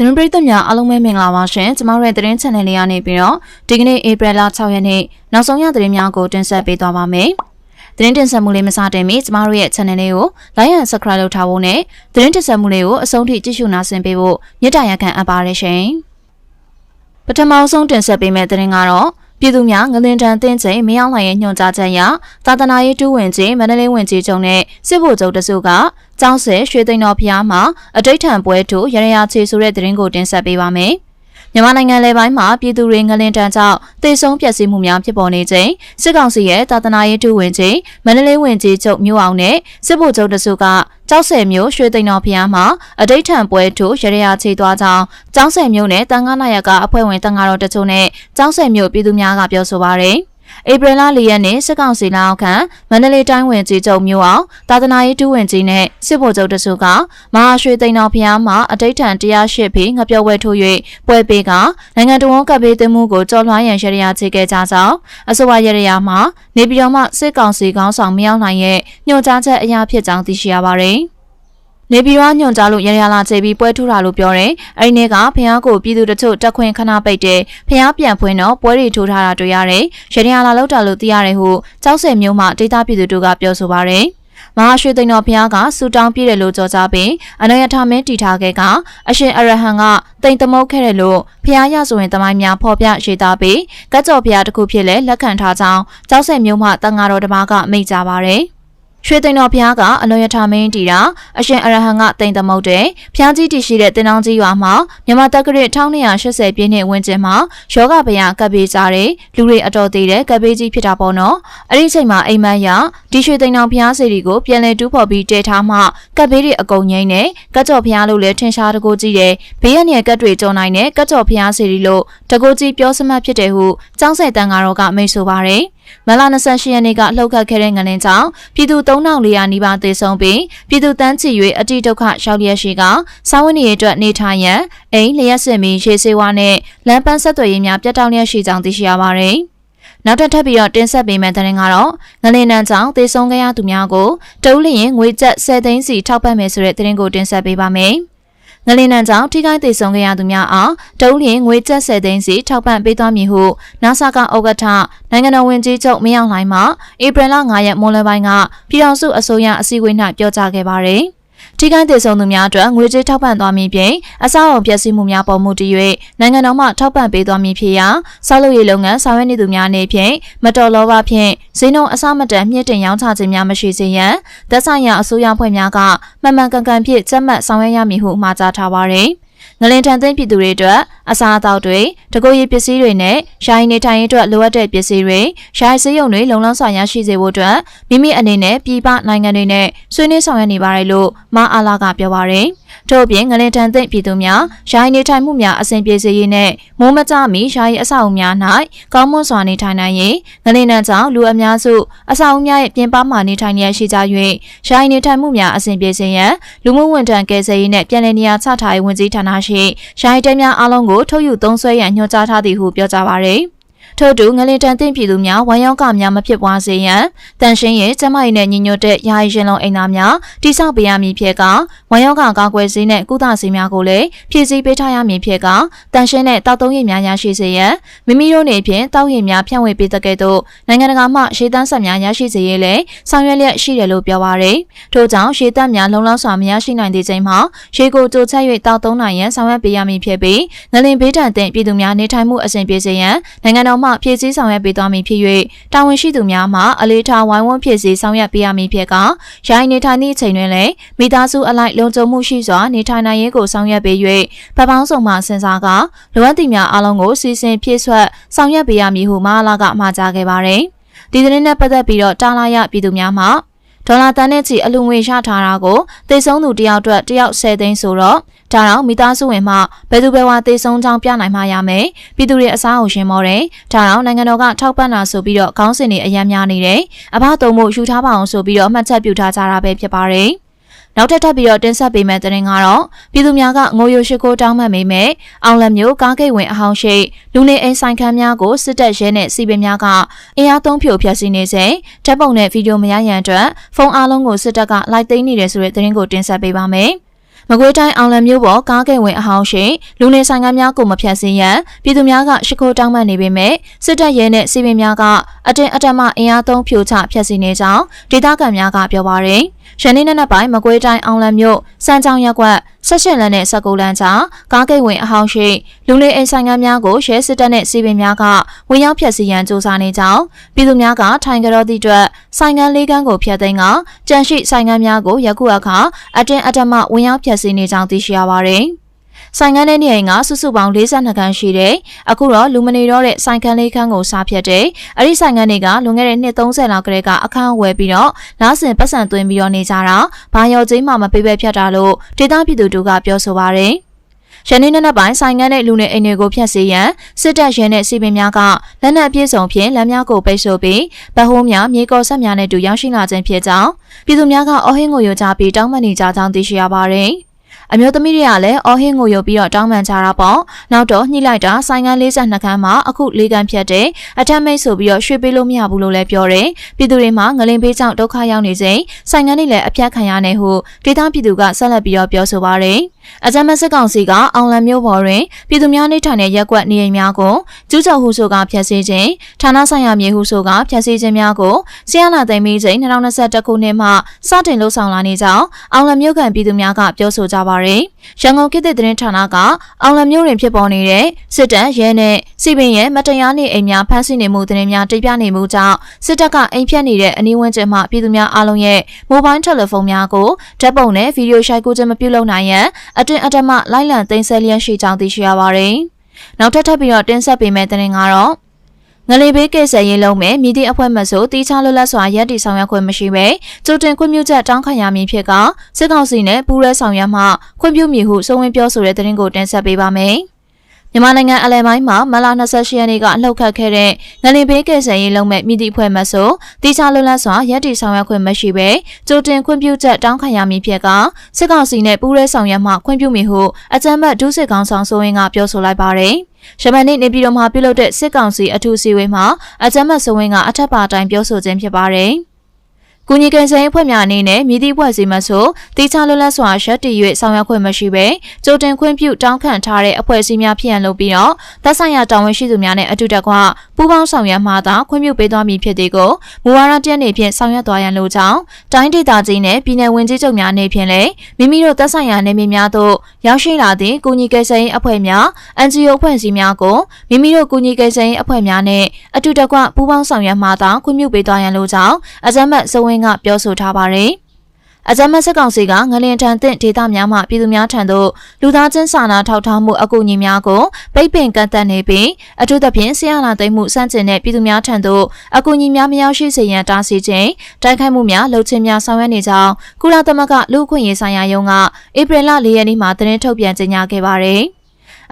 သတင်းပရိသတ်များအားလုံးပဲမင်္ဂလာပါရှင်ကျမတို့ရဲ့သတင်း channel လေးကနေပြီးတော့ဒီကနေ့ဧပြီလ6ရက်နေ့နောက်ဆုံးရသတင်းများကိုတင်ဆက်ပေးသွားပါမယ်သတင်းတင်ဆက်မှုလေးမစတင်မီကျမတို့ရဲ့ channel လေးကို like and subscribe လုပ်ထားဖို့နဲ့သတင်းတင်ဆက်မှုလေးကိုအဆုံးထိကြည့်ရှုနာဆင်ပေးဖို့မြစ်တာရက်ခံအပ်ပါတယ်ရှင်ပထမဆုံးတင်ဆက်ပေးမယ့်သတင်းကတော့ ပြည်သူများငလင်တန်တင်းချိန်မရောက်နိုင်ရဲ့ညွှန်ကြားချက်အရသာသနာရေးတူးဝင်ကြီးမန္တလေးဝင်ကြီးချုပ်နဲ့စစ်ဗိုလ်ချုပ်တစုကကျောင်းဆယ်ရွှေသိန်းတော်ဖျားမှာအတိတ်ထံပွဲထုရရရချေဆိုတဲ့သတင်းကိုတင်ဆက်ပေးပါမယ်။ မြန်မာနိုင်ငံလေပိုင်းမှာပြည်သူတွေငလင်တန်းကြောင့်တေဆုံးပျက်စီးမှုများဖြစ်ပေါ်နေချိန်စစ်ကောင်စီရဲ့တာသနာရေးထုဝင်ကြီးမန္တလေးဝင်ကြီးချုပ်မျိုးအောင်နဲ့စစ်ဗိုလ်ချုပ်တစုကကျောက်ဆယ်မျိုးရွှေသိန်းတော်ဖျားမှာအတိတ်ထံပွဲထုရရရချေသွားကြောင်းကျောင်းဆယ်မျိုးနဲ့တန်ခါနာရကအဖွဲ့ဝင်တန်ခါတော်တချို့နဲ့ကျောင်းဆယ်မျိုးပြည်သူများကပြောဆိုပါရယ် ဧပြီလ၄ရက်နေ့စစ်ကောင်စီလက်အောက်ခံမန္တလေးတိုင်းဝင်ကြီးချုပ်မျိုးအောင်တာသနာရေးတူးဝင်ကြီးနဲ့စစ်ဗိုလ်ချုပ်တစုကမဟာရွှေသိန်းတော်ဖျားမှာအတိတ်ထန်108ဖေးငပြောဝဲထိုး၍ပွဲပေးကနိုင်ငံတော်ကပ်ပေးသိမှုကိုကြော်လွှားရန်ရရချေခဲ့ကြကြောင်းအဆိုပါရရမှာနေပြည်တော်မှစစ်ကောင်စီကောင်းဆောင်မရောက်နိုင်ရဲ့ညွှန်ကြားချက်အရာဖြစ်ကြောင်းသိရှိရပါတယ်။ နေပြည်တော်ညွန်ကြားလို့ရရလာချေပြီးပွဲထူတာလို့ပြောတယ်။အဲဒီနေ့ကဖះကိုပြည်သူတချို့တက်ခွင်ခဏပိတ်တယ်။ဖះပြန်ဖွင့်တော့ပွဲတွေထိုးထားတာတွေ့ရတယ်။ရရလာလောက်တာလို့သိရတယ်ဟုကျောက်ဆယ်မျိုးမှဒေတာပြည်သူတို့ကပြောဆိုပါရယ်။မဟာရွှေသိန်းတော်ဘုရားကဆူတောင်းပြည့်တယ်လို့ကြော်ကြပြီးအနယထမင်းတီထားခဲ့ကအရှင်အရဟံကတိမ်သမုတ်ခဲ့တယ်လို့ဘုရားရဆိုရင်တမိုင်းများဖော်ပြရေးသားပြီးကတ်ကြော်ဘုရားတစ်ခုဖြစ်လဲလက်ခံထားကြောင်းကျောက်ဆယ်မျိုးမှတန်ဃာတော်တစ်ပါးကမိန့်ကြပါရယ်။ ရွှေသိန်းတော်ဘုရားကအလွန်ရထမင်းတီတာအရှင်အရဟံကတိမ်သမုတ်တဲ့ဘုရားကြီးတည်ရှိတဲ့တင်တောင်ကြီးရွာမှာမြန်မာတက္ကရာ1280ပြည့်နှစ်ဝန်းကျင်မှာယောဂဗျာကပ်ပေးကြတဲ့လူတွေအတော်သေးတဲ့ကပ်ပေးကြီးဖြစ်တာပေါ့နော်အဲ့ဒီချိန်မှာအိမ်မက်ရဒီရွှေသိန်းတော်ဘုရားစီရီကိုပြန်လည်တူးဖော်ပြီးတည်ထားမှကပ်ပေးတွေအကုန်ငိမ့်နဲ့ကတ်ကြော်ဘုရားလို့လည်းထင်ရှားတကူကြီးတယ်ဘေးရနေကတ်တွေကြော်နိုင်တဲ့ကတ်ကြော်ဘုရားစီရီလို့တကူကြီးပြောစမှတ်ဖြစ်တယ်ဟုကျောင်းဆက်တန်ကတော့ကမိတ်ဆိုပါတယ် မလ28ရက်နေ့ကလှုပ်ခတ်ခဲ့တဲ့ငလင်းကြောင့်ပြည်သူ3400နီးပါးသေဆုံးပြီးပြည်သူတန်းချီ၍အတိဒုက္ခရောက်လျက်ရှိကစာဝတ်နေရေးအတွက်နေထိုင်ရန်အိမ်လျှက်စစ်မီရေစေဝါနဲ့လမ်းပန်းဆက်သွယ်ရေးများပြတ်တောက်လျက်ရှိကြောင်းသိရှိရပါတယ်။နောက်ထပ်ထပ်ပြီးတော့တင်ဆက်ပေးမယ့်တဲ့ရင်ကတော့ငလင်းနန်းကြောင့်သေဆုံးခဲ့ရသူများကိုတုံးလျင်ငွေကျပ်10သိန်းစီထောက်ပံ့မယ်ဆိုတဲ့တဲ့ရင်ကိုတင်ဆက်ပေးပါမယ်။ ငလင်းနံကြောင့်ထိခိုက်ဒေဆုံးခဲ့ရသူများအားတုံးလျင်ငွေကျပ်10သိန်းစီထောက်ပံ့ပေးသွားမည်ဟုနာဆာကဥက္ကဋ္ဌနိုင်ငံတော်ဝန်ကြီးချုပ်မင်းအောင်လှိုင်မှဧပြီလ9ရက်မွန်လယ်ပိုင်းကပြည်ထောင်စုအစိုးရအစည်းအဝေး၌ပြောကြားခဲ့ပါသည်။ ထိခိုက်ဒေဆုံးသူများအတွက်ငွေကြေးထောက်ပံ့သွားမည်ဖြင့်အဆောက်အုံပျက်စီးမှုများပေါ်မှုတည်၍နိုင်ငံတော်မှထောက်ပံ့ပေးသွားမည်ဖြစ်ရာဆောက်လုပ်ရေးလုပ်ငန်းဆောင်ရွက်နေသူများအနေဖြင့်မတော်လောဘဖြင့်ဈေးနှုန်းအဆမတန်မြင့်တင်ရောင်းချခြင်းများမရှိစေရန်သက်ဆိုင်ရာအစိုးရဖွဲ့များကမှန်မှန်ကန်ကန်ဖြင့်စက်မှတ်ဆောင်ရွက်ရမည်ဟုမှာကြားထားပါသည်။ငလင်ထန်သိမ်းပြည်သူတွေအတွက် အစားအသောက်တွေတကူရည်ပစ္စည်းတွေနဲ့ရှားရင်နေထိုင်ရေးအတွက်လိုအပ်တဲ့ပစ္စည်းတွေရှားစေးရုံတွေလုံလောက်စွာရရှိစေဖို့အတွက်မိမိအနေနဲ့ပြည်ပနိုင်ငံတွေနဲ့ဆွေးနွေးဆောင်ရွက်နေပါတယ်လို့မအားလာကပြောပါရယ်ထို့အပြင်ငလင်ထန်သိမ့်ပြည်သူများယာယီနေထိုင်မှုများအဆင်ပြေစေရေးနဲ့မိုးမကြမီယာယီအဆောက်အဦများ၌ကောင်းမွန်စွာနေထိုင်နိုင်ရေးငလင်နံကြောင့်လူအများစုအဆောက်အဦများရဲ့ပြင်ပမှနေထိုင်နေရရှိကြ၍ယာယီနေထိုင်မှုများအဆင်ပြေစေရန်လူမှုဝန်ထမ်းကယ်ဆယ်ရေးနဲ့ပြည်내နေရာချထားရေးဝန်ကြီးဌာနရှိယာယီတဲများအားလုံးကိုထုတ်ယူသုံးစွဲရန်ညွှန်ကြားထားသည်ဟုပြောကြားပါရယ် ထို့တူငလင်တန်တင့်ပြည်သူများဝမ်းရောက်ကများမဖြစ်ပွားစေရန်တန်ရှင်းရဲ့ကျမကြီးနဲ့ညီညွတ်တဲ့ယာယီရင်လုံးအိမ်သားများတိစောက်ပေးရမည်ဖြစ်ကဝမ်းရောက်ကကာကွယ်စေးနဲ့ကုသစေးများကိုလည်းဖြည့်ဆည်းပေးထားရမည်ဖြစ်ကတန်ရှင်းတဲ့တောက်သုံးရည်များရရှိစေရန်မိမိတို့နေဖြင့်တောက်ရည်များဖြန့်ဝေပေးတဲ့ကဲ့သို့နိုင်ငံတကာမှရှေးတန်းဆက်များရရှိစေရေးလည်းဆောင်ရွက်လျက်ရှိတယ်လို့ပြောပါရယ်ထို့ကြောင့်ရှေးတန်းများလုံလောက်စွာမရရှိနိုင်သေးချိန်မှာရှေးကိုကြိုချက်၍တောက်သုံးနိုင်ရန်ဆောင်ရွက်ပေးရမည်ဖြစ်ပြီးငလင်ဘေးတန်တဲ့ပြည်သူများနေထိုင်မှုအဆင်ပြေစေရန်နိုင်ငံတော်မှဖြည့်ဆည်းဆောင်ရွက်ပေးသွားမည်ဖြစ်၍တာဝန်ရှိသူများမှအလေးထားဝိုင်းဝန်းဖြစ်စေဆောင်ရွက်ပေးရမည်ဖြစ်ကရိုင်းနေထိုင်သည့်အချိန်တွင်လည်းမိသားစုအလိုက်လုံခြုံမှုရှိစွာနေထိုင်နိုင်ရေးကိုဆောင်ရွက်ပေး၍ဗပောင်းဆောင်မှစဉ်းစားကလိုအပ်သည့်များအလုံးကိုစီစဉ်ဖြည့်ဆွတ်ဆောင်ရွက်ပေးရမည်ဟုမဟာလာကမှာကြားခဲ့ပါသည်ဒီသတင်းနဲ့ပတ်သက်ပြီးတော့တာလာရပြည်သူများမှဒေါ်လာတန်းနဲ့ချီအလူငွေရထားတာကိုသေဆုံးသူတယောက်အတွက်တယောက်10သိန်းဆိုတော့ ဒါတော့မိသားစုဝင်မှဘယ်သူဘယ်ဝါသေဆုံးကြောင်းပြနိုင်မှရမယ်ပြည်သူတွေအစားအုံရှင်မောတယ်ဒါတော့နိုင်ငံတော်ကထောက်ပံ့တာဆိုပြီးတော့ခေါင်းစဉ်တွေအယံများနေတယ်အဘသုံးမှုယူထားပါအောင်ဆိုပြီးတော့အမှတ်ချက်ပြုထားကြတာပဲဖြစ်ပါတယ်နောက်ထပ်ထပ်ပြီးတော့တင်ဆက်ပေးမယ့်သတင်းကတော့ပြည်သူများကငိုယိုရှိခိုးတောင်းပန်မိမဲ့အောင်လက်မျိုးကားဂိတ်ဝင်အဟောင်းရှိလူနေအိမ်ဆိုင်ခန်းများကိုစစ်တပ်ရဲနဲ့စီပင်များကအင်အားသုံးဖြိုဖျက်ဆီးနေစဉ်ဓာတ်ပုံနဲ့ဗီဒီယိုမရရန်အတွက်ဖုန်းအားလုံးကိုစစ်တပ်ကလိုက်သိမ်းနေတယ်ဆိုတဲ့သတင်းကိုတင်ဆက်ပေးပါမယ်။ မမကွေးတိုင်းအောင်လံမြို့ပေါ်ကားကိတ်ဝင်အဟောင်းရှိလူနေဆိုင်ကများကိုမဖြတ်စည်းရန်ပြည်သူများကရှိခိုးတောင်းပန်နေပေမဲ့စစ်တပ်ရဲနဲ့စီပင်များကအတင်းအဓမ္မအင်အားသုံးဖြိုချဖျက်ဆီးနေကြောင်းဒေသခံများကပြောပါရယ်။ ရန်နေ့နေ့ပိုင်းမကွေးတိုင်းအောင်လံမြို့စမ်းချောင်းရက်ကွက်ဆက်ရှင်လန်းနဲ့စကူလန်းချာကားကိတ်ဝင်အဟောင်းရှိလူနေအိမ်ဆိုင်ကများကိုရဲစစ်တပ်နဲ့စီပင်များကဝင်ရောက်ဖျက်ဆီးရန်စ조사နေကြောင်းပြည်သူများကထိုင်ကြတော့သည့်အတွက်ဆိုင်ကန်းလေးကန်းကိုဖျက်သိမ်းကကြန့်ရှိဆိုင်ကန်းများကိုယခုအခါအတင်းအဓမ္မဝင်ရောက်ဖျက်ဆီးနေကြောင်းသိရှိရပါတယ်။ ဆိုင်ကန်းတဲ့နေအိမ်ကစုစုပေါင်း42ခန်းရှိတယ်။အခုတော့လူမနေတော့တဲ့ဆိုင်ကန်းလေးခန်းကိုစားဖြတ်တယ်။အဲ့ဒီဆိုင်ကန်းတွေကလွန်ခဲ့တဲ့နှစ်30လောက်ကလေးကအခန်းဝယ်ပြီးတော့လားစင်ပတ်စံသွင်းပြီးတော့နေကြတာ။ဘာရော်ကြီးမှမပေးပဲဖြတ်တာလို့ဒေသပြည်သူတို့ကပြောဆိုပါရယ်။ရန်နေ့နေ့ပိုင်းဆိုင်ငန်းတဲ့လူနေအိမ်တွေကိုဖျက်ဆီးရန်စစ်တပ်ရဲနဲ့စီပင်များကလက်နက်အပြည့်စုံဖြင့်လက်များကိုပိတ်ဆို့ပြီးဗဟိုးများမြေကော်ဆက်များနဲ့တူရောက်ရှိလာခြင်းဖြစ်ကြောင်းပြည်သူများကအော်ဟင်းကိုယိုကြပြီးတောင်းပန်နေကြကြောင်းသိရှိရပါတယ်။ အမျိုးသမီးတွေကလည်းအော်ဟင်းကိုရုပ်ပြီးတော့တောင်းပန်ကြတာပေါ့နောက်တော့ညှိလိုက်တာဆိုင်ကန်း42ခန်းမှာအခု၄ခန်းဖြတ်တယ်အထက်မိတ်ဆိုပြီးတော့ရွှေ့ပေးလို့မရဘူးလို့လည်းပြောတယ်ပြည်သူတွေမှာငလင်ပေးကြောင့်ဒုက္ခရောက်နေချိန်ဆိုင်ကန်းတွေလည်းအပြတ်ခံရနေဟုဒေသပြည်သူကဆက်လက်ပြီးတော့ပြောဆိုပါတယ်အကြမ်းဖက်စစ်ကောင်စီကအောင်လံမျိုးပေါ်တွင်ပြည်သူများနေထိုင်တဲ့ရက်ကွက်နေအိမ်များကိုကျူးကျော်ဟုဆိုကဖျက်ဆီးခြင်းဌာနဆိုင်ရာမြေဟုဆိုကဖျက်ဆီးခြင်းများကိုဆီယနာသိမ်းပြီးချိန်2021ခုနှစ်မှစတင်လှုပ်ဆောင်လာနေကြောင်းအောင်လံမျိုးကန်ပြည်သူများကပြောဆိုကြပါရယ်ရန်ကုန်ခေတ်သစ်သတင်းဌာနကအောင်လံမျိုးတွင်ဖြစ်ပေါ်နေတဲ့စစ်တပ်ရဲနဲ့စီပင်ရဲ့မတရားနေအိမ်များဖမ်းဆီးနေမှုသတင်းများတိပြနေမှုကြောင့်စစ်တပ်ကအိမ်ဖြတ်နေတဲ့အနီးဝန်းကျင်မှပြည်သူများအားလုံးရဲ့မိုဘိုင်းတယ်လီဖုန်းများကိုဓာတ်ပုံနဲ့ဗီဒီယိုရှိုက်ကူးခြင်းမပြုလုပ်နိုင်ရန်အတွင်အတမလိုက်လံသိမ်းဆည်းလျက်ရှိကြောင်းသိရှိရပါတယ်။နောက်ထပ်ထပ်ပြီးတော့တင်ဆက်ပေးမယ့်သတင်းကတော့ ငလေးဘေးကိစ္စရေးလုံးမဲ့မြည်သည့်အဖွဲ့မှဆိုတီးခြားလွတ်လပ်စွာရပ်တည်ဆောင်ရွက်ခွင့်မရှိပဲကြိုတင်ခွင့်ပြုချက်တောင်းခံရမည်ဖြစ်ကစစ်ကောင်စီနဲ့ပူးရဲဆောင်ရွက်မှခွင့်ပြုမည်ဟုစုံဝင်ပြောဆိုတဲ့သတင်းကိုတင်ဆက်ပေးပါမယ်။မြန်မာနိုင်ငံအလဲပိုင်းမှာမလာ28ရက်နေ့ကအလှုပ်ခတ်ခဲ့တဲ့ငလင်ဘေးကယ်ဆယ်ရေးလုပ်မဲ့မြစ်တီဖွဲ့မှဆိုတိကျလွတ်လပ်စွာရပ်တည်ဆောင်ရွက်ခွင့်မရှိဘဲကြိုတင်ခွင့်ပြုချက်တောင်းခံရမည်ဖြစ်ကစစ်ကောင်စီနဲ့ပူးရဲဆောင်ရွက်မှခွင့်ပြုမည်ဟုအကြမ်းဖက်ဒုစစ်ကောင်ဆောင်ဆိုရင်ကပြောဆိုလိုက်ပါတယ်။ ရှမန်နေ့နေပြည်တော်မှာပြုလုပ်တဲ့စစ်ကောင်စီအထူးစီဝေးမှာအကြမ်းဖက်ဆိုရင်ကအထက်ပါတိုင်းပြောဆိုခြင်းဖြစ်ပါတယ်။ ကုညီကန်ဆိုင်အဖွဲ့များအနေနဲ့မြည်သည့်ဖွဲ့စည်းမဆိုတေချာလွတ်လပ်စွာရှက်တီ၍ဆောင်ရွက်ခွင့်မရှိဘဲကြိုတင်ခွင့်ပြုတောင်းခံထားတဲ့အဖွဲ့အစည်းများဖြစ်ရန်လုပ်ပြီးတော့သက်ဆိုင်ရာတာဝန်ရှိသူများနဲ့အတူတကွပူးပေါင်းဆောင်ရွက်မှသာခွင့်ပြုပေးသွားမည်ဖြစ်တဲ့ကိုမူဝါဒတရက်နေဖြင့်ဆောင်ရွက်သွားရန်လိုကြောင်းတိုင်းဒေသကြီးနဲ့ပြည်내ဝင်ကြီးချုပ်များအနေဖြင့်လည်းမိမိတို့သက်ဆိုင်ရာနေမြေများသို့ရောက်ရှိလာသည့်ကုညီကန်ဆိုင်အဖွဲ့များ NGO အဖွဲ့အစည်းများကိုမိမိတို့ကုညီကန်ဆိုင်အဖွဲ့များနဲ့အတူတကွပူးပေါင်းဆောင်ရွက်မှသာခွင့်ပြုပေးသွားရန်လိုကြောင်းအကြမ်းဖက်စဝင်းကပြောဆိုထားပါတယ်။အကြမ်းဖက်စစ်ကောင်စီကငလင်ထန်သင့်ဒေသများမှပြည်သူများထံသို့လူသားချင်းစာနာထောက်ထားမှုအကူအညီများကိုပိတ်ပင်ကန့်သတ်နေပြီးအထူးသဖြင့်ဆီယနာသိမ်းမှုစန့်ကျင်တဲ့ပြည်သူများထံသို့အကူအညီများမရောက်ရှိစေရန်တားဆီးခြင်းတိုက်ခိုက်မှုများလှုပ်ခြင်းများဆောင်ရွက်နေကြောင်းကုလသမဂ္ဂလူ့အခွင့်အရေးဆိုင်ရာယုံကဧပြီလ၄ရက်နေ့မှာသတင်းထုတ်ပြန်ကြေညာခဲ့ပါတယ်။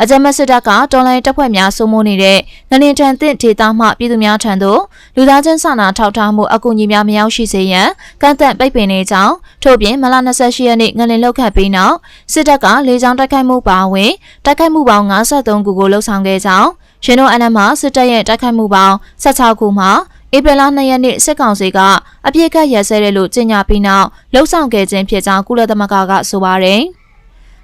အကြမ်းဖက်စစ်တပ်ကတော်လိုင်းတပ်ဖွဲ့များစိုးမိုးနေတဲ့ငလင်တန်သင့်ဒေသမှပြည်သူများထံသို့လူသားချင်းစာနာထောက်ထားမှုအကူအညီများမရောက်ရှိစေရန်ကန့်သတ်ပိတ်ပင်နေကြောင်းထို့ပြင်မလ28ရက်နေ့ငလင်လောက်ခတ်ပြီးနောက်စစ်တပ်ကလေကြောင်းတိုက်ခိုက်မှုပါဝင်တိုက်ခိုက်မှုပေါင်း53ခုကိုလှုပ်ဆောင်ခဲ့ကြောင်းရှင်တို့အနက်မှစစ်တပ်ရဲ့တိုက်ခိုက်မှုပေါင်း16ခုမှာဧပြီလ2ရက်နေ့စစ်ကောင်စီကအပြစ်ကတ်ရစဲတယ်လို့ကြေညာပြီးနောက်လှုပ်ဆောင်ခဲ့ခြင်းဖြစ်ကြောင်းကုလသမဂ္ဂကဆိုပါတယ်။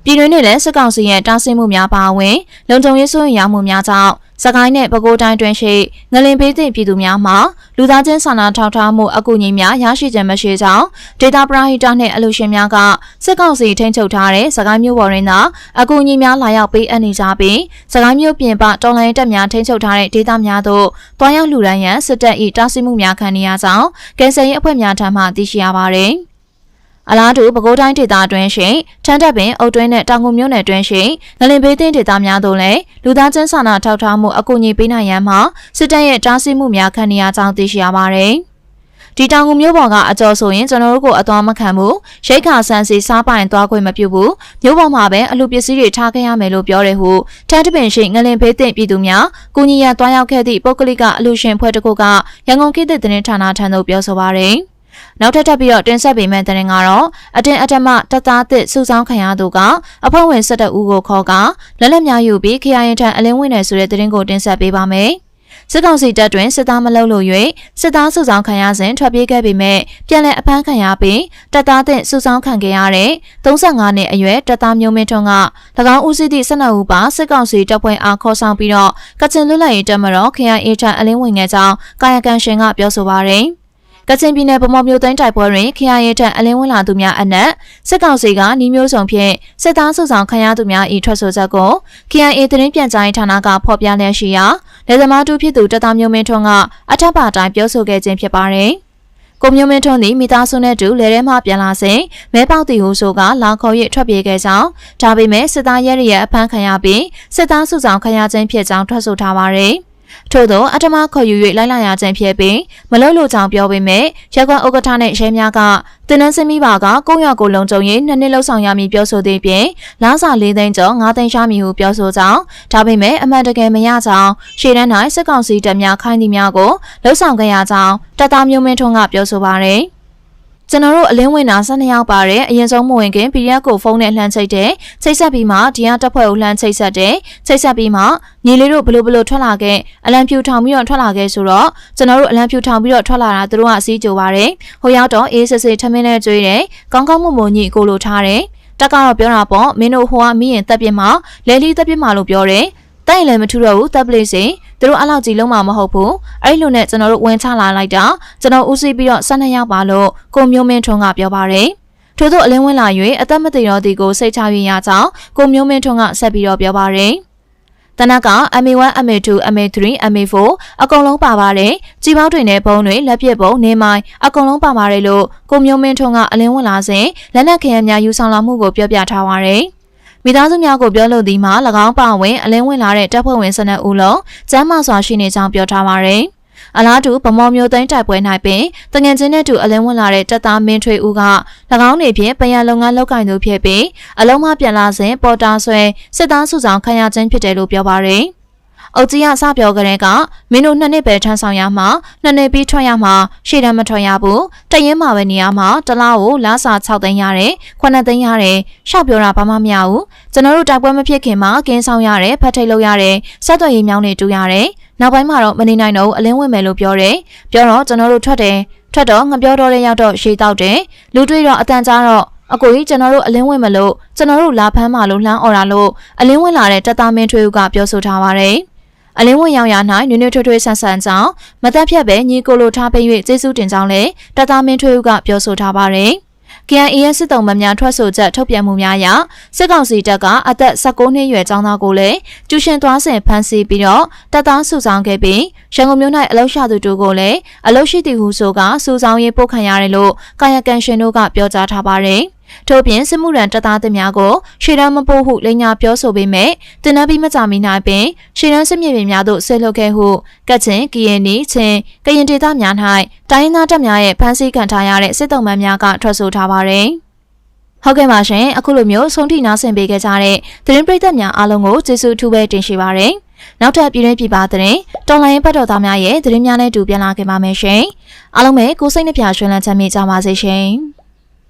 ပြည်တွင်းနဲ့လည်းစစ်ကောင်စီရဲ့တားဆီးမှုများပါဝင်လုံခြုံရေးစိုးရိမ်ရမှုများကြောင့်စကိုင်းနဲ့ပဲခူးတိုင်းတွင်ရှိငလင်ပေးသည့်ပြည်သူများမှလူသားချင်းစာနာထောက်ထားမှုအကူအညီများရရှိခြင်းမရှိကြောင်းဒေတာပရာဟိတနဲ့အလူရှင်များကစစ်ကောင်စီထိန်းချုပ်ထားတဲ့စကိုင်းမြို့ပေါ်တွင်သာအကူအညီများလာရောက်ပေးအပ်နေကြပြီးစကိုင်းမြို့ပြင်ပတော်လိုင်းတပ်များထိန်းချုပ်ထားတဲ့ဒေသများသို့တွားရောက်လှူဒန်းရန်စစ်တပ်၏တားဆီးမှုများခံနေရကြောင်းကယ်ဆယ်ရေးအဖွဲ့များထံမှသိရှိရပါသည်။ အလားတူပဲခူးတိုင်းဒေသအတွင်းရှိထန်းတက်ပင်အုတ်တွင်းနဲ့တောင်ကုန်မြို့နယ်အတွင်းရှိငလင်ဘေးသင်းဒေသများသို့လည်းလူသားချင်းစာနာထောက်ထားမှုအကူအညီပေးနိုင်ရန်မှာစစ်တပ်ရဲ့တားဆီးမှုများခံနေရကြောင်းသိရှိရပါတယ်။ဒီတောင်ကူမျိုးပေါ်ကအကျော်ဆိုရင်ကျွန်တော်တို့ကိုအသွားမခံဘူးရိတ်ခါဆန်းစီစားပိုင်သွားခွင့်မပြုဘူးမျိုးပေါ်မှာပဲအလူပစ္စည်းတွေထားခဲ့ရမယ်လို့ပြောတယ်ဟုထန်းတပင်ရှိငလင်ဖေးသင့်ပြည်သူများကုညီရသွားရောက်ခဲ့သည့်ပုဂ္ဂလိကအလူရှင်ဖွဲ့တစ်ခုကရန်ကုန်ခေတ်သစ်သတင်းဌာနထံသို့ပြောဆိုပါရယ်။ နောက်ထပ်ထပ်ပြီးတော့တင်ဆက်ပေးမယ့်တဲ့ငါတော့အတင်အထမတပ်သားသစ်စုဆောင်းခံရသူကအဖွဲ့ဝင်၁၁ဦးကိုခေါ်ကလက်လက်များယူပြီးခရိုင်ထံအလင်းဝင်နယ်ဆိုတဲ့သတင်းကိုတင်ဆက်ပေးပါမယ်။စစ်ကောင်စီတပ်တွင်စစ်သားမလုပ်လို့၍စစ်သားစုဆောင်ခံရစဉ်ထွက်ပြေးခဲ့ပေမဲ့ပြန်လည်အဖမ်းခံရပြီးတပ်သားသင့်စုဆောင်ခံခဲ့ရတဲ့35နှစ်အရွယ်တပ်သားမျိုးမင်းထွန်းက၎င်းဦးစီးသည့်12ဦးပါစစ်ကောင်စီတပ်ဖွဲ့အားခေါ်ဆောင်ပြီးတော့ကချင်လွတ်လပ်ရေးတပ်မတော် KIA ထံအလင်းဝင်ခဲ့ကြောင်းကာယကံရှင်ကပြောဆိုပါရယ် ကချင်ပြည်နယ်ဗမော်မြို့သိမ်းတိုက်ပွဲတွင် KIA ထံအလင်းဝင်လာသူများအနက်စစ်ကောင်စီကနှီးမျိုးစုံဖြင့်စစ်သားစုဆောင်ခံရသူများ၏ထွက်ဆိုချက်ကို KIA သတင်းပြန်ကြားရေးဌာနကဖော်ပြလျက်ရှိရာလက်သမားတူဖြစ်သူတပ်သားမျိုးမင်းထွန်းကအထက်ပါတိုင်းပြောဆိုခဲ့ခြင်းဖြစ်ပါတယ်။ကိုမျိုးမင်းထွန်းသည်မိသားစုနဲ့တူလေထဲမှပြန်လာစဉ်မဲပေါက်တီဟုဆိုကလာခေါ်၍ထွက်ပြေးခဲ့ကြောင်းဒါပေမဲ့စစ်သားရဲရဲ့အဖမ်းခံရပြီးစစ်သားစုဆောင်ခံရခြင်းဖြစ်ကြောင်းထွက်ဆိုထားပါတယ်။ ထို့သောအထမခေါ်ယူ၍လိုက်လာရခြင်းဖြစ်ပြီးမလို့လို့ကြောင်ပြောပေမဲ့ရက်ကွန်ဥက္ကဋ္ဌနှင့်ရဲများကတင်နန်းစင်းမိပါကကိုရွာကိုလုံခြုံရေးနှစ်နှစ်လောက်ဆောင်ရမည်ပြောဆိုသည့်ပြင်လားစာ၄သိန်းကျော်၅သိန်းရှားမည်ဟုပြောဆိုကြောင်းဒါပေမဲ့အမှန်တကယ်မရကြောင်းရှေ့တန်း၌စစ်ကောင်စီတပ်များခိုင်းသည့်များကိုလှုပ်ဆောင်ခဲ့ရကြောင်းတပ်သားမျိုးမင်းထွန်းကပြောဆိုပါရယ် ကျွန်တော်တို့အလင်းဝင်တာ12ယောက်ပါတယ်အရင်ဆုံးမဝင်ခင် PDF ကိုဖုန်းနဲ့လှမ်းချိတ်တယ်ချိတ်ဆက်ပြီးမှဒီဟာတက်ဖွဲ့ကိုလှမ်းချိတ်ဆက်တယ်ချိတ်ဆက်ပြီးမှညီလေးတို့ဘလို့ဘလို့ထွက်လာခဲ့အလံဖြူထောင်ပြီးတော့ထွက်လာခဲ့ဆိုတော့ကျွန်တော်တို့အလံဖြူထောင်ပြီးတော့ထွက်လာတာသူတို့ကအစည်းကြိုပါတယ်ဟိုရောက်တော့အေးစစ်စစ်ထမင်းနဲ့ကြွေးတယ်ကောင်းကောင်းမွန်မွန်ညီကိုလိုထားတယ်တက်ကတော့ပြောတာပေါ့မင်းတို့ဟိုကမီးရင်တက်ပြစ်မှာလဲလီတက်ပြစ်မှာလို့ပြောတယ် တိုင်လည်းမထူတော့ဘူးတပ်ပလေးစင်သူတို့အလောက်ကြီးလုံးမှာမဟုတ်ဘူးအဲ့လိုနဲ့ကျွန်တော်တို့ဝင်ချလာလိုက်တာကျွန်တော်ဦးစီးပြီးတော့12ရောက်ပါလို့ကိုမျိုးမင်းထွန်းကပြောပါတယ်ထို့သောအလင်းဝင်လာ၍အသက်မသေတော့ဒီကိုစိတ်ချရရကြောင်းကိုမျိုးမင်းထွန်းကဆက်ပြီးတော့ပြောပါတယ်တနက်က MA1 MA2 MA3 MA4 အကုန်လုံးပါပါတယ်ကြီးပေါင်းတွေနဲ့ဘုံတွေလက်ပြက်ဘုံနေမိုင်းအကုန်လုံးပါပါတယ်လို့ကိုမျိုးမင်းထွန်းကအလင်းဝင်လာစဉ်လက်နက်ခဲယမ်းများယူဆောင်လာမှုကိုပြောပြထားပါတယ် မိသားစုများကိုပြောလို့ဒီမှာ၎င်းပါဝင်အလင်းဝင်လာတဲ့တပ်ဖွဲ့ဝင်12ဦးလုံးကျမ်းမာစွာရှိနေကြောင်းပြောထားပါရယ်အလားတူဗမော်မျိုးသိန်းတိုက်ပွဲ၌ပင်တငင်ချင်းနဲ့တူအလင်းဝင်လာတဲ့တပ်သားမင်းထွေဦးက၎င်းနေဖြင့်ပယံလုပ်ငန်းလုပ်ကိုင်သူဖြစ်ပြီးအလုံးမပြန်လာစဉ်ပေါ်တာဆွဲစစ်သားစုဆောင်ခံရခြင်းဖြစ်တယ်လို့ပြောပါရယ် အုတ်ကြီးကစပြောကြတဲ့ကမင်းတို့နှစ်နှစ်ပဲထမ်းဆောင်ရမှာနှစ်နှစ်ပြီးထွက်ရမှာရှေ့တန်းမထွက်ရဘူးတရင်မှာပဲနေရမှာတလားကိုလားစာ6သိန်းရတယ်9သိန်းရတယ်ရှောက်ပြောတာဘာမှမရဘူးကျွန်တော်တို့တိုက်ပွဲမဖြစ်ခင်မှာကင်းဆောင်ရတယ်ဖတ်ထိတ်လုပ်ရတယ်ဆက်သွယ်ရေးမြောင်းနေတူရတယ်နောက်ပိုင်းမှာတော့မနေနိုင်တော့အလင်းဝင်မယ်လို့ပြောတယ်ပြောတော့ကျွန်တော်တို့ထွက်တယ်ထွက်တော့ငပြောတော့တဲ့ရောက်တော့ရှေးတောက်တယ်လူတွေ့တော့အတန်ကြားတော့အကိုကြီးကျွန်တော်တို့အလင်းဝင်မလို့ကျွန်တော်တို့လာဖမ်းမှလို့လှမ်းអော်တာလို့အလင်းဝင်လာတဲ့တပ်သားမင်းထွေးဦးကပြောဆိုထားပါတယ်။ အလင်းဝင်ရောင်ရ၌နွေနွေထွေးထွေးဆန်းဆန်းကြောင်းမသက်ဖြတ်ပဲညီကိုလိုထားပေး၍ကျေးဇူးတင်ကြောင်းလည်းတသားမင်းထွေးဦးကပြောဆိုထားပါတယ်။ KNA ရဲ့စစ်တုံးမများထွက်ဆိုချက်ထုတ်ပြန်မှုများအရစစ်ကောင်စီတပ်ကအသက်16နှစ်ရွယ်ကျောင်းသားကိုလည်းကျူရှင်သွားစဉ်ဖမ်းဆီးပြီးတော့တပ်သားစုဆောင်ခဲ့ပြီးရန်ကုန်မြို့၌အလောက်ရှာသူတို့ကိုလည်းအလောက်ရှိသူဟုဆိုကစုဆောင်ရေးပို့ခံရတယ်လို့ကာယကံရှင်တို့ကပြောကြားထားပါတယ်။ ထို့ပြင်စစ်မှုရန်တပ်သားသများကိုရှေ့တန်းမပို့ဟုလိန်ညာပြောဆိုပေမဲ့တင်နန်းပြီးမကြမီနိုင်ပင်ရှေ့တန်းစစ်မြေပြင်များသို့ဆဲလှုပ်ခဲ့ဟုကတ်ချင်းကရင်နီချင်းကရင်ဒေသများ၌တိုင်းသားတပ်များရဲ့ဖမ်းဆီးခံထားရတဲ့စစ်တုံးမှန်များကထွက်ဆိုထားပါတယ်ဟုတ်ကဲ့ပါရှင်အခုလိုမျိုးဆုံးထိနာဆင်ပေးခဲ့ကြတဲ့သတင်းပရိသတ်များအားလုံးကိုကျေးဇူးအထူးပဲတင်ရှိပါရစေ။နောက်ထပ်ပြည်တွင်းပြည်ပသတင်းတော်လိုင်းပတ်တော်သားများရဲ့သတင်းများနဲ့တူပြန်လာခဲ့ပါမယ်ရှင်။အားလုံးပဲကိုစိတ်နှပြရွှင်လန်းချမ်းမြေ့ကြပါစေရှင်။